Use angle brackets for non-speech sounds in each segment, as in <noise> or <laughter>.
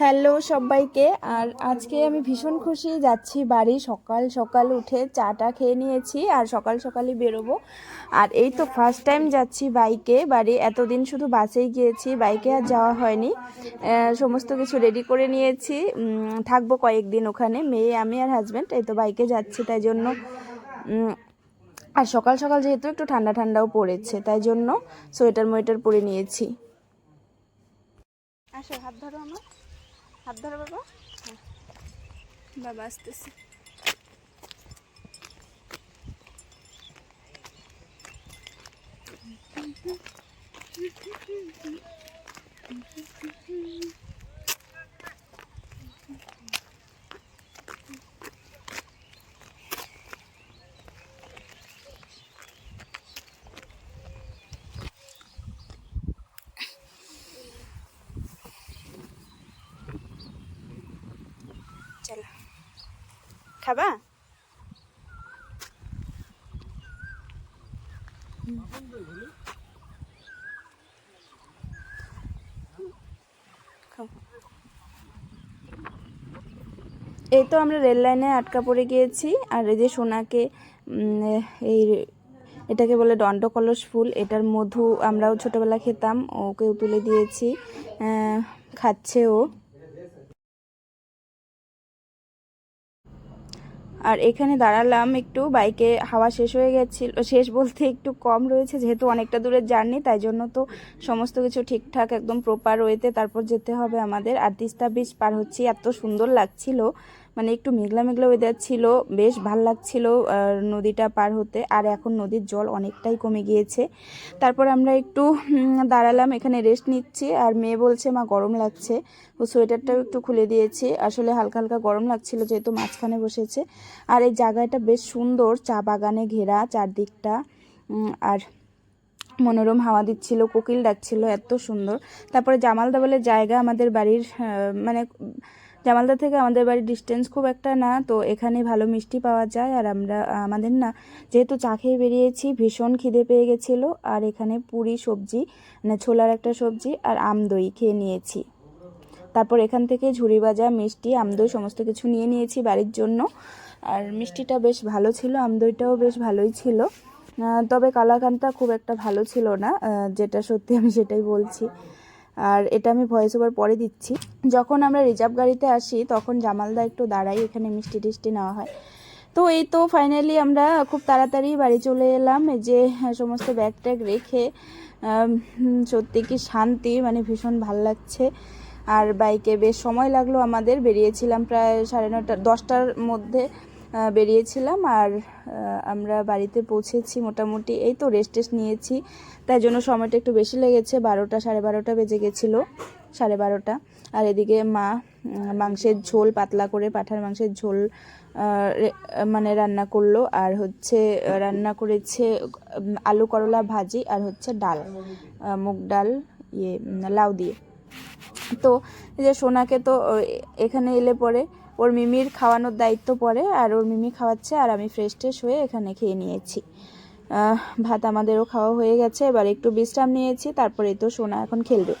Hello সবাইকে, আর আজকে আমি ভীষণ খুশি যাচ্ছি বাড়ি। সকাল সকাল উঠে চাটা খেয়ে নিয়েছি আর সকাল সকালই বেরোবো। আর এই তো ফার্স্ট টাইম যাচ্ছি বাইকে। বাড়ি এতদিন শুধু বাসেই গিয়েছি, বাইকে আর যাওয়া হয়নি। সমস্ত কিছু রেডি করে নিয়েছি। থাকব কয়েকদিন ওখানে, মেয়ে, আমি আর হাজব্যান্ড এই তো বাইকে যাচ্ছি, তাই জন্য আর সকাল সকাল যেহেতু একটু ঠান্ডা ঠান্ডাও পড়েছে, তাই জন্য সোয়েটার মোয়েটার পরে নিয়েছি। আসো, হাত ধরো আমার। হাত ধরো বাবা হ্যাঁ। বাবা আসতেছে চলো খাবা? এই তো আমরা রেল লাইনে আটকা পড়ে গিয়েছি, আর এই যে সোনাকে এই এটাকে বলে দণ্ড কলস ফুল, এটার মধু আমরাও ছোটবেলা খেতাম, ওকেও তুলে দিয়েছি খাচ্ছে ও। আর এখানে দাঁড়ালাম একটু, বাইকে হাওয়া শেষ হয়ে গেছিল, শেষ বলতে একটু কম রয়েছে, যেহেতু অনেকটা দূরের জার্নি, তাই জন্য তো সমস্ত কিছু ঠিকঠাক একদম প্রপার ওয়েতে তারপর যেতে হবে আমাদের। আর তিস্তা বিচ পার হচ্ছি, এত সুন্দর লাগছিল। মানে একটু মেঘলা মেঘলা ওয়েদার ছিল, বেশ ভালো লাগছিল নদীটা পার হতে। আর এখন নদীর জল অনেকটাই কমে গিয়েছে। তারপর আমরা একটু দাঁড়ালাম, এখানে রেস্ট নিচ্ছি। আর মেয়ে বলছে, মা, গরম লাগছে। ও সোয়েটারটাও একটু খুলে দিয়েছি। আসলে হালকা হালকা গরম লাগছিল, যেহেতু মাঝখানে বসেছে। আর এই জায়গাটা বেশ সুন্দর, চা বাগানে ঘেরা চারদিকটা। আর মনোরম হাওয়া দিচ্ছিল, কোকিল ডাকছিল, এত সুন্দর। তারপরে জামালদা বলে জায়গা আমাদের বাড়ির মানে জামালদা থেকে আমাদের বাড়ির ডিস্টেন্স খুব একটা না, তো এখানে ভালো মিষ্টি পাওয়া যায়। আর আমরা আমাদের না, যেহেতু চা খেয়ে বেরিয়েছি, ভীষণ খিদে পেয়ে গেছিল। আর এখানে পুরি সবজি মানে ছোলার একটা সবজি আর আমদই খেয়ে নিয়েছি। তারপর এখান থেকে ঝুড়ি ভাজা, মিষ্টি আমদই সমস্ত কিছু নিয়ে নিয়েছি বাড়ির জন্য। আর মিষ্টিটা বেশ ভালো ছিল আমদইটাও বেশ ভালোই ছিল। তবে কালাকানটা খুব একটা ভালো ছিল না যেটা সত্যি আমি সেটাই বলছি। আর এটা আমি ভয়েস ওভার পরে দিচ্ছি। যখন আমরা রিজার্ভ গাড়িতে আসি তখন জামালদা একটু দাঁড়াই এখানে মিষ্টি টিষ্টি নেওয়া হয়। তো এই তো ফাইনালি আমরা খুব তাড়াতাড়ি বাড়ি চলে এলাম। এই যে হ্যাঁ, সমস্ত ব্যাগ ট্যাগ রেখে সত্যি কি শান্তি মানে ভীষণ ভালো লাগছে। আর বাইকে বেশ সময় লাগল আমাদের বেরিয়েছিলাম প্রায় সাড়ে নটা দশটার মধ্যে। বেরিয়েছিলাম আর আমরা বাড়িতে পৌঁছেছি মোটামুটি। এই তো রেস্ট টেস্ট নিয়েছি। তাই জন্য সময়টা একটু বেশি লেগেছে। বারোটা, সাড়ে বারোটা বেজে গেছিল। সাড়ে বারোটা। আর এদিকে মা মাংসের ঝোল, পাতলা করে পাঠার মাংসের ঝোল মানে রান্না করল। আর হচ্ছে রান্না করেছে আলু করলা ভাজি আর হচ্ছে ডাল। মুগ ডাল ইয়ে লাউ দিয়ে। তো যে সোনাকে তো এখানে এলে পরে ওর মিমির খাওয়ানোর দায়িত্ব পড়ে আর ওর মিমি খাওয়াচ্ছে আর আমি ফ্রেশ ট্রেশ হয়ে এখানে খেয়ে নিয়েছি। ভাত আমাদেরও খাওয়া হয়ে গেছে, এবার একটু বিশ্রাম নিয়েছি, তারপরে তো সোনা এখন খেলবে।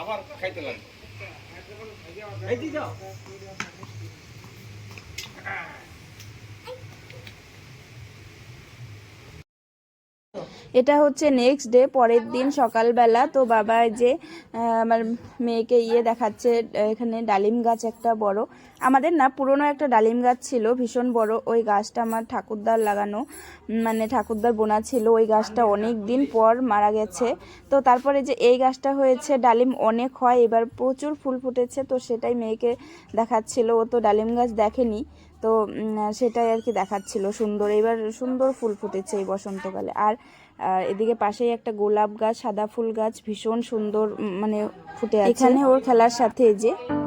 আবার খাইতে লাগবে এটা হচ্ছে নেক্সট ডে পরের দিন সকালবেলা তো বাবা যে আমার মেয়েকে ইয়ে দেখাচ্ছে এখানে ডালিম গাছ একটা বড়। আমাদের না পুরনো একটা ডালিম গাছ ছিল, ভীষণ বড়। ওই গাছটা আমার ঠাকুরদার লাগানো মানে ঠাকুরদার বোনা ছিল। ওই গাছটা অনেক দিন পর মারা গেছে। তো তারপরে যে এই গাছটা হয়েছে, ডালিম অনেক হয়, এবার প্রচুর ফুল ফুটেছে, তো সেটাই মেয়েকে দেখাচ্ছিল। ও তো ডালিম গাছ দেখেনি, তো সেটাই আর কি দেখাচ্ছিল সুন্দর। এবার সুন্দর ফুল ফুটেছে এই বসন্তকালে। আর আর এদিকে পাশেই একটা গোলাপ গাছ সাদা ফুল গাছ ভীষণ সুন্দর মানে ফুটে আছে। এখানে ওর খেলার সাথে যে <laughs>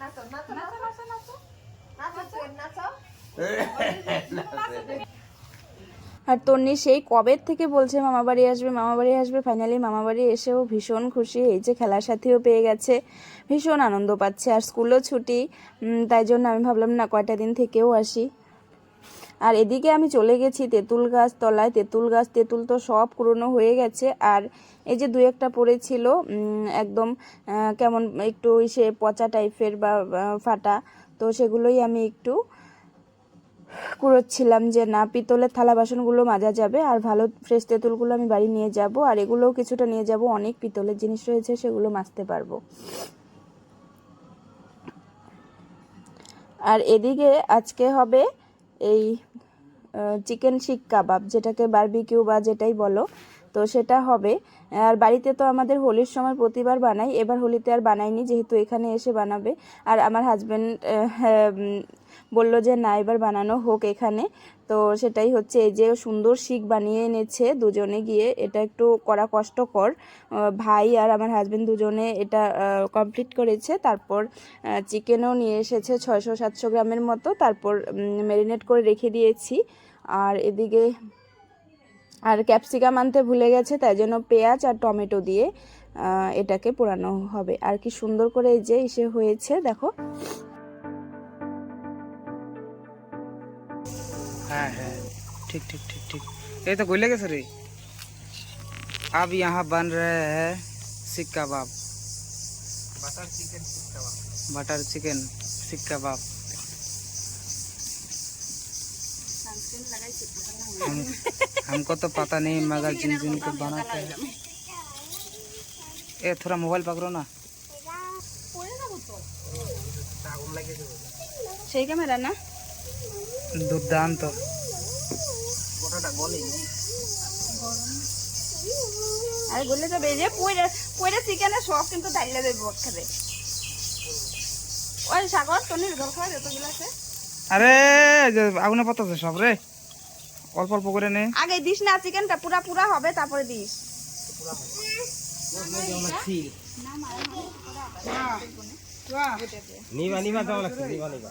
নাচো। নাচো নাচো। নাচো। <laughs> নাচো। নাচো। আর তন্নি সেই কবের থেকে বলছে মামা বাড়ি আসবে, মামা বাড়ি আসবে? ফাইনালি মামা বাড়ি এসেও ভীষণ খুশি। এই যে খেলার সাথীও পেয়ে গেছে। ভীষণ আনন্দ পাচ্ছে। আর স্কুলও ছুটি তাই জন্য আমি ভাবলাম না কয়টা দিন থেকেও আসি। আর এদিকে আমি চলে গেছি তেঁতুল গাছ তলায়। তেঁতুল গাছ, তেঁতুল তো সব পুরনো হয়ে গেছে। আর এই যে দু একটা পড়েছিল একদম কেমন একটু সে পচা টাইপের বা, ফাটা, তো সেগুলোই আমি একটু কুড়োচ্ছিলাম যে না, পিতলের থালা বাসনগুলো মাজা যাবে আর ভালো ফ্রেশ তেঁতুলগুলো আমি বাড়ি নিয়ে যাব আর এগুলোও কিছুটা নিয়ে যাব, অনেক পিতলের জিনিস রয়েছে সেগুলো মাজতে পারব। আর এদিকে আজকে হবে এই চিকেন শিক কাবাব, যেটাকে বারবিকিউ বা যেটাই বলো। তো সেটা হবে। আর বাড়িতে তো আমাদের হোলির সময় প্রতিবার বানাই, এবার হোলিতে আর বানাইনি, যেহেতু এখানে এসে বানাবে। আর আমার হাজব্যান্ড বলল যে, না, এবার বানানো হোক এখানে। তো সেটাই হচ্ছে, এই যে সুন্দর শিক বানিয়ে এনেছে দুজনে গিয়ে, এটা একটু করা কষ্টকর। ভাই আর আমার হাজব্যান্ড দুজনে এটা কমপ্লিট করেছে। তারপর চিকেনও নিয়ে এসেছে ছয়শো সাতশো গ্রামের মতো। তারপর ম্যারিনেট করে রেখে দিয়েছি। আর এদিকে, আর ক্যাপসিকাম আনতে ভুলে গেছে, তাই জন্য পেঁয়াজ আর টমেটো দিয়ে এটাকে পোড়ানো হবে। আর কি সুন্দর করে এই যে ইসে হয়েছে, দেখো। ठीक ठीक ठीक ठीक। ये तो गोले के सर। अब यहाँ बन रहे हैं seekh kebab. Butter chicken kebab. Butter chicken seekh kebab. हम, हमको तो पता नहीं मगर जिन जिन को बनाते हैं। ए थोड़ा मोबाइल पकड़ो ना। हाँ, ठीक तो है। मेरा ना? दुर्दांत तो। গোটাটা গলে আরে বললে যাবে এই যে পয়রা পয়রা চিকেনের সব কিন্তু ডাইলে দেবে বক্ষে ওই সাগর টনির ঘর খাওয়া যতগুলো আছে? আরে যে আগুনে পাতাছে সব রে। অল্প অল্প করে নে। আগে দিস না চিকেনটা পুরা পুরা হবে তারপরে দিস। নিবা নিবা যাওয়া লাগছে নিবা নিবা।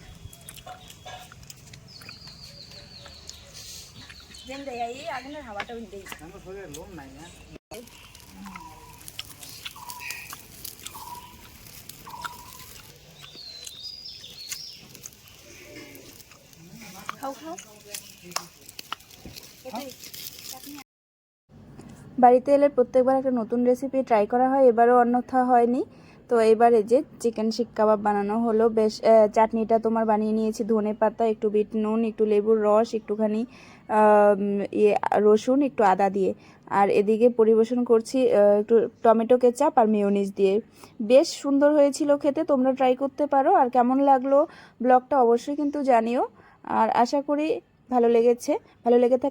দেয় এই আগুনের হাওয়াটা বাড়িতে এলে প্রত্যেকবার একটা নতুন রেসিপি ট্রাই করা হয় এবারও অন্যথা হয়নি। তো এবারে যে চিকেন শিক কাবাব বানানো হলো, বেশ চাটনিটা তোমার বানিয়ে নিয়েছি, ধনে পাতা, একটু বিট নুন, একটু লেবুর রস, একটুখানি ইয়ে রসুন, একটু আদা দিয়ে। আর এদিকে পরিবেশন করছি একটু টমেটো কেচাপ আর মেয়োনিজ দিয়ে। বেশ সুন্দর হয়েছিল খেতে, তোমরা ট্রাই করতে পারো। আর কেমন লাগল ব্লগটা অবশ্যই কিন্তু জানিও। আর আশা করি ভালো লেগেছে। ভালো লেগে থাকলে